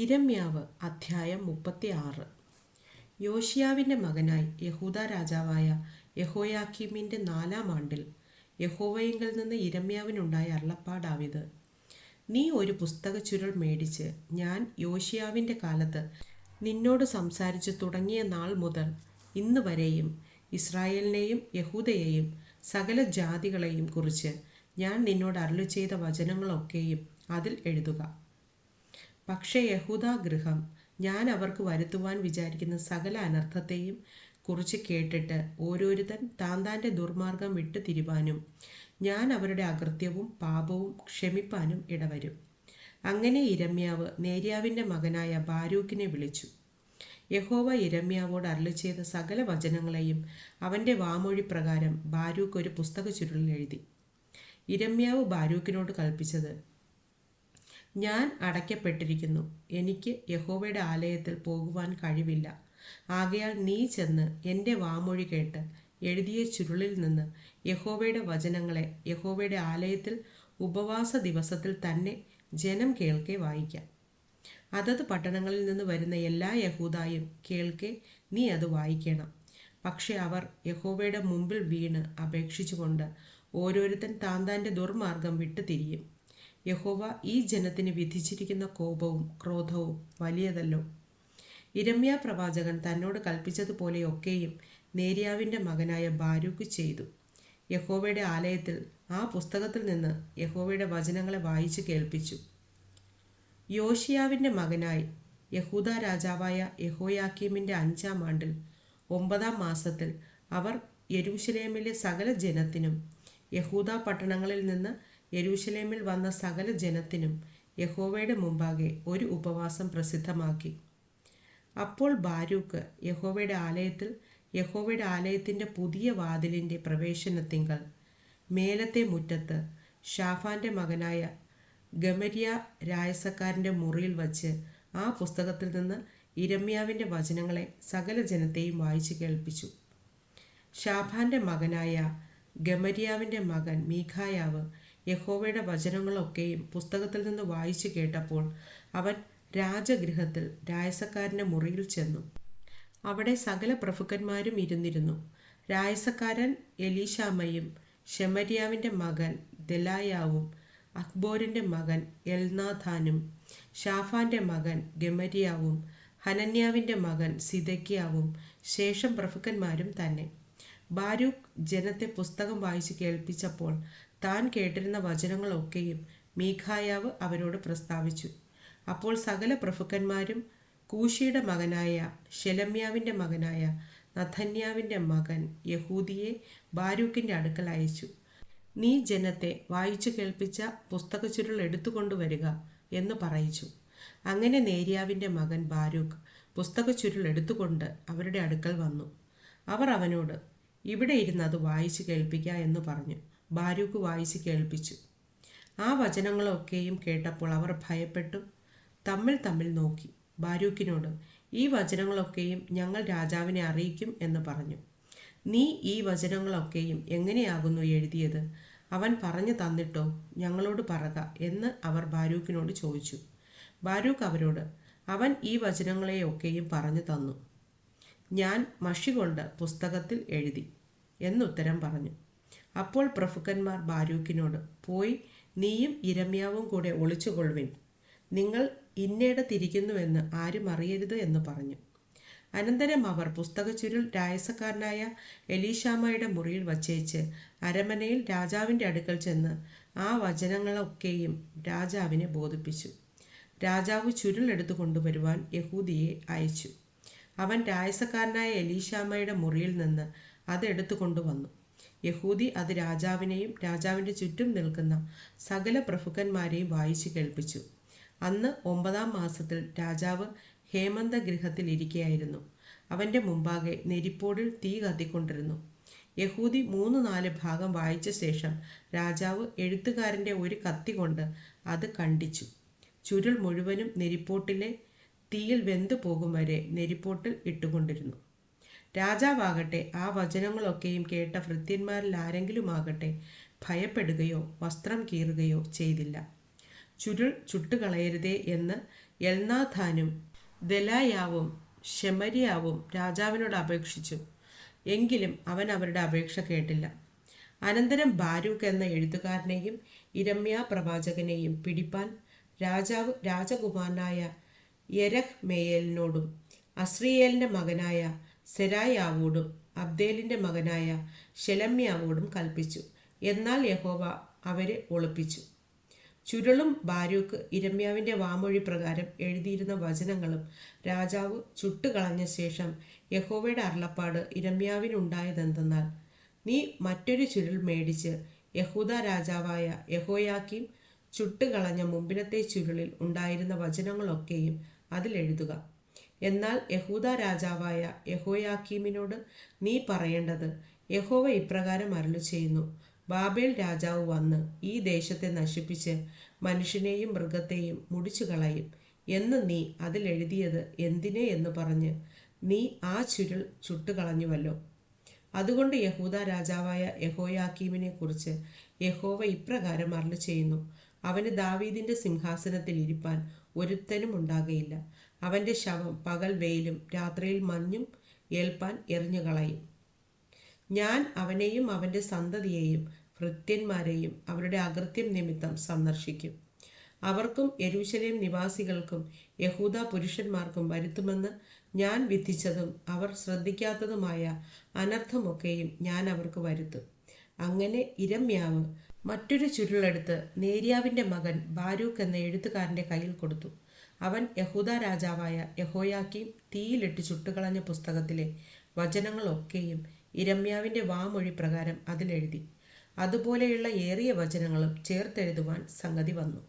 ഇരമ്യാവ് അധ്യായം മുപ്പത്തി ആറ് യോഷിയാവിന്റെ മകനായി യഹൂദ രാജാവായ യഹോയാക്കീമിന്റെ നാലാം ആണ്ടിൽ യഹോവയിങ്കിൽ നിന്ന് ഇരമ്യാവിനുണ്ടായ അരുളപ്പാടാവിത്. നീ ഒരു പുസ്തക ചുരുൾ മേടിച്ച് ഞാൻ യോഷിയാവിന്റെ കാലത്ത് നിന്നോട് സംസാരിച്ച് തുടങ്ങിയ നാൾ മുതൽ ഇന്ന് വരെയും ഇസ്രായേലിനെയും യഹൂദയെയും സകല ജാതികളെയും കുറിച്ച് ഞാൻ നിന്നോട് അരുളി ചെയ്ത വചനങ്ങളൊക്കെയും അതിൽ എഴുതുക. പക്ഷേ യഹൂദാ ഗൃഹം ഞാൻ അവർക്ക് വരുത്തുവാൻ വിചാരിക്കുന്ന സകല അനർത്ഥത്തെയും കുറിച്ച് കേട്ടിട്ട് ഓരോരുത്തൻ താൻ താന്റെ ദുർമാർഗം വിട്ടു തിരുവാനും ഞാൻ അവരുടെ അകൃത്യവും പാപവും ക്ഷമിപ്പാനും ഇടവരും. അങ്ങനെ ഇരമ്യാവ് നേര്യാവിന്റെ മകനായ ബാരൂക്കിനെ വിളിച്ചു. യഹോവ ഇരമ്യാവോട് അരളി ചെയ്ത സകല വചനങ്ങളെയും അവന്റെ വാമൊഴി പ്രകാരം ബാരൂക്ക് ഒരു പുസ്തക ചുരുളിൽ എഴുതി. ഇരമ്യാവ് ബാരൂക്കിനോട് കൽപ്പിച്ചത് ഞാൻ അടയ്ക്കപ്പെട്ടിരിക്കുന്നു. എനിക്ക് യഹോവയുടെ ആലയത്തിൽ പോകുവാൻ കഴിവില്ല. ആകയാൽ നീ ചെന്ന് എന്റെ വാമൊഴി കേട്ട് എഴുതിയ ചുരുളിൽ നിന്ന് യഹോവയുടെ വചനങ്ങളെ യഹോവയുടെ ആലയത്തിൽ ഉപവാസ ദിവസത്തിൽ തന്നെ ജനം കേൾക്കെ വായിക്കാം. അതത് പട്ടണങ്ങളിൽ നിന്ന് വരുന്ന എല്ലാ യഹൂദായും കേൾക്കെ നീ അത് വായിക്കണം. പക്ഷെ അവർ യഹോവയുടെ മുമ്പിൽ വീണ് അപേക്ഷിച്ചുകൊണ്ട് ഓരോരുത്തൻ താൻ ദുർമാർഗം വിട്ടു തിരിയും യഹോവ ഈ ജനത്തിന് വിധിച്ചിരിക്കുന്ന കോപവും ക്രോധവും വലിയതല്ലോ. ഇരമ്യ പ്രവാചകൻ തന്നോട് കൽപ്പിച്ചതുപോലെയൊക്കെയും നേര്യാവിന്റെ മകനായ ബാരൂക്ക് ചെയ്തു. യഹോവയുടെ ആലയത്തിൽ ആ പുസ്തകത്തിൽ നിന്ന് യഹോവയുടെ വചനങ്ങളെ വായിച്ചു കേൾപ്പിച്ചു. യോഷിയാവിന്റെ മകനായി യഹൂദ രാജാവായ യഹോയാക്കീമിന്റെ അഞ്ചാം ആണ്ടിൽ ഒമ്പതാം മാസത്തിൽ അവർ യെരൂശലേമിലെ സകല ജനത്തിനും യഹൂദ പട്ടണങ്ങളിൽ നിന്ന് യെരൂശലേമിൽ വന്ന സകല ജനത്തിനും യഹോവയുടെ മുമ്പാകെ ഒരു ഉപവാസം പ്രസിദ്ധമാക്കി. അപ്പോൾ ബാരൂക്ക് യഹോവയുടെ ആലയത്തിൽ യഹോവയുടെ ആലയത്തിന്റെ പുതിയ വാതിലിന്റെ പ്രവേശനത്തിങ്കൽ മേലത്തെ മുറ്റത്ത് ഷാഫാന്റെ മകനായ ഗമരിയ രായസക്കാരന്റെ മുറിയിൽ വച്ച് ആ പുസ്തകത്തിൽ നിന്ന് ഇരമ്യാവിന്റെ വചനങ്ങളെ സകല ജനത്തെയും വായിച്ചു കേൾപ്പിച്ചു. ഷാഫാന്റെ മകനായ ഗമരിയാവിന്റെ മകൻ മീഖായാവ് യഹോവയുടെ വചനങ്ങളൊക്കെയും പുസ്തകത്തിൽ നിന്ന് വായിച്ചു കേട്ടപ്പോൾ അവൻ രാജഗൃഹത്തിൽ രായസക്കാരന്റെ മുറിയിൽ ചെന്നു. അവിടെ സകല പ്രഭുക്കന്മാരും ഇരുന്നിരുന്നു. രായസക്കാരൻ എലീഷാമയും ഷെമരിയാവിന്റെ മകൻ ദലായാവും അക്ബോറിന്റെ മകൻ എൽനാഥാനും ഷാഫാന്റെ മകൻ ഗമരിയാവും ഹനന്യാവിന്റെ മകൻ സിദക്കിയാവും ശേഷം പ്രഭുക്കന്മാരും തന്നെ. ബാരൂഖ് ജനത്തെ പുസ്തകം വായിച്ച് കേൾപ്പിച്ചപ്പോൾ താൻ കേട്ടിരുന്ന വചനങ്ങളൊക്കെയും മീഖായാവ് അവരോട് പ്രസ്താവിച്ചു. അപ്പോൾ സകല പ്രഭുക്കന്മാരും കൂശിയുടെ മകനായ ഷെലമ്യാവിന്റെ മകനായ നഥന്യാവിന്റെ മകൻ യഹൂദിയെ ബാരൂക്കിന്റെ അടുക്കൽ അയച്ചു. നീ ജനത്തെ വായിച്ചു കേൾപ്പിച്ച പുസ്തക ചുരുൾ എടുത്തുകൊണ്ടുവരിക എന്ന് പറയിച്ചു. അങ്ങനെ നേര്യാവിന്റെ മകൻ ബാരൂക്ക് പുസ്തക ചുരുൾ എടുത്തുകൊണ്ട് അവരുടെ അടുക്കൽ വന്നു. അവർ അവനോട് ഇവിടെ ഇരുന്ന് അത് വായിച്ചു കേൾപ്പിക്കുക എന്ന് പറഞ്ഞു. ബാരൂക്ക് വായിച്ച് കേൾപ്പിച്ചു. ആ വചനങ്ങളൊക്കെയും കേട്ടപ്പോൾ അവർ ഭയപ്പെട്ടു. തമ്മിൽ തമ്മിൽ നോക്കി. ബാരൂക്കിനോട് ഈ വചനങ്ങളൊക്കെയും ഞങ്ങൾ രാജാവിനെ അറിയിക്കും എന്ന് പറഞ്ഞു. നീ ഈ വചനങ്ങളൊക്കെയും എങ്ങനെയാകുന്നു എഴുതിയത്? അവൻ പറഞ്ഞു തന്നിട്ടോ? ഞങ്ങളോട് പറക എന്ന് അവർ ബാരൂക്കിനോട് ചോദിച്ചു. ബാരൂക്ക് അവരോട് അവൻ ഈ വചനങ്ങളെയൊക്കെയും പറഞ്ഞു തന്നു. ഞാൻ മഷി കൊണ്ട് പുസ്തകത്തിൽ എഴുതി എന്നുത്തരം പറഞ്ഞു. അപ്പോൾ പ്രഭുക്കന്മാർ ബാരൂക്കിനോട് പോയി നീയും ഇരമ്യാവും കൂടെ ഒളിച്ചുകൊള്ളുവിൻ. നിങ്ങൾ ഇന്നേടത്തിരിക്കുന്നുവെന്ന് ആരും അറിയരുത് എന്ന് പറഞ്ഞു. അനന്തരം അവർ പുസ്തക ചുരുൾ രായസക്കാരനായ എലീഷാമയുടെ മുറിയിൽ വച്ചേച്ച് അരമനയിൽ രാജാവിന്റെ അടുക്കൽ ചെന്ന് ആ വചനങ്ങളൊക്കെയും രാജാവിനെ ബോധിപ്പിച്ചു. രാജാവ് ചുരുൾ എടുത്തു കൊണ്ടുവരുവാൻ യഹൂദിയെ അയച്ചു. അവൻ രായസക്കാരനായ എലീഷാമയുടെ മുറിയിൽ നിന്ന് അതെടുത്തു കൊണ്ടുവന്നു. യഹൂദി അത് രാജാവിനെയും രാജാവിന്റെ ചുറ്റും നിൽക്കുന്ന സകല പ്രഭുക്കന്മാരെയും വായിച്ചു കേൾപ്പിച്ചു. അന്ന് ഒമ്പതാം മാസത്തിൽ രാജാവ് ഹേമന്ത ഗൃഹത്തിൽ ഇരിക്കുകയായിരുന്നു അവന്റെ മുമ്പാകെ നെരിപ്പോടിൽ തീ കത്തിക്കൊണ്ടിരുന്നു. യഹൂദി മൂന്ന് നാല് ഭാഗം വായിച്ച ശേഷം രാജാവ് എഴുത്തുകാരന്റെ ഒരു കത്തി കൊണ്ട് അത് കണ്ടിച്ചു. ചുരുൾ മുഴുവനും നെരിപ്പോട്ടിലെ തീയിൽ വെന്തു പോകും വരെ നെരിപ്പോട്ടിൽ ഇട്ടുകൊണ്ടിരുന്നു. രാജാവാകട്ടെ ആ വചനങ്ങളൊക്കെയും കേട്ട ഭൃത്യന്മാരിൽ ആരെങ്കിലുമാകട്ടെ ഭയപ്പെടുകയോ വസ്ത്രം കീറുകയോ ചെയ്തില്ല. ചുരുൾ ചുട്ടുകളയരുതേ എന്ന് എൽനാഥാനും ദലായാവും ഷെമരിയാവും രാജാവിനോട് അപേക്ഷിച്ചു. എങ്കിലും അവൻ അവരുടെ അപേക്ഷ കേട്ടില്ല. അനന്തരം ബാരൂഖ് എന്ന എഴുത്തുകാരനെയും ഇരമ്യ പ്രവാചകനെയും പിടിപ്പാൻ രാജാവ് രാജകുമാരനായ യരഹ് മേയലിനോടും അസ്രിയേലിന്റെ മകനായ സെരായാവോടും അബ്ദേലിന്റെ മകനായ ഷെലമ്യാവോടും കൽപ്പിച്ചു. എന്നാൽ യഹോവ അവരെ ഒളിപ്പിച്ചു. ചുരുളും ബാരൂക്ക് ഇരമ്യാവിന്റെ വാമൊഴി പ്രകാരം എഴുതിയിരുന്ന വചനങ്ങളും രാജാവ് ചുട്ടുകളഞ്ഞ ശേഷം യഹോവയുടെ അരുളപ്പാട് ഇരമ്യാവിനുണ്ടായതെന്തെന്നാൽ നീ മറ്റൊരു ചുരുൾ മേടിച്ച് യഹൂദ രാജാവായ യഹോയാക്കിം ചുട്ടുകളഞ്ഞ മുമ്പിനത്തെ ചുരുളിൽ ഉണ്ടായിരുന്ന വചനങ്ങളൊക്കെയും അതിലെഴുതുക എന്നാൽ യഹൂദ രാജാവായ യഹോയാക്കീമിനോട് നീ പറയേണ്ടത് യഹോവ ഇപ്രകാരം അരുളി ചെയ്യുന്നു ബാബേൽ രാജാവ് വന്ന് ഈ ദേശത്തെ നശിപ്പിച്ച് മനുഷ്യനെയും മൃഗത്തെയും മുടിച്ചു കളയും എന്ന് നീ അതിലെഴുതിയത് എന്തിനെ എന്ന് പറഞ്ഞ് നീ ആ ചുരുൾ ചുട്ടുകളഞ്ഞുവല്ലോ. അതുകൊണ്ട് യഹൂദ രാജാവായ യഹോയാക്കീമിനെ കുറിച്ച് യഹോവ ഇപ്രകാരം അരുളി ചെയ്യുന്നു അവന് ദാവീദിന്റെ സിംഹാസനത്തിൽ ഇരിപ്പാൻ ഒരുത്തനും ഉണ്ടാകയില്ല. അവന്റെ ശവം പകൽ വെയിലും രാത്രിയിൽ മഞ്ഞും ഏൽപ്പാൻ എറിഞ്ഞുകളയും. ഞാൻ അവനെയും അവന്റെ സന്തതിയെയും ഭൃത്യന്മാരെയും അവരുടെ അകൃത്യം നിമിത്തം സന്ദർശിക്കും. അവർക്കും യരൂശലേം നിവാസികൾക്കും യഹൂദ പുരുഷന്മാർക്കും വരുത്തുമെന്ന് ഞാൻ വിധിച്ചതും അവർ ശ്രദ്ധിക്കാത്തതുമായ അനർത്ഥമൊക്കെയും ഞാൻ അവർക്ക് വരുത്തും. അങ്ങനെ ഇരമ്യാവ് മറ്റൊരു ചുരുളെടുത്ത് നേര്യാവിന്റെ മകൻ ബാരൂക്ക് എന്ന എഴുത്തുകാരന്റെ കയ്യിൽ കൊടുത്തു. അവൻ യഹൂദ രാജാവായ യഹോയാക്കീം തീയിലിട്ട് ചുട്ടുകളഞ്ഞ പുസ്തകത്തിലെ വചനങ്ങളൊക്കെയും ഇരമ്യാവിന്റെ വാമൊഴി പ്രകാരം അതിലെഴുതി. അതുപോലെയുള്ള ഏറിയ വചനങ്ങളും ചേർത്തെഴുതുവാൻ സംഗതി വന്നു.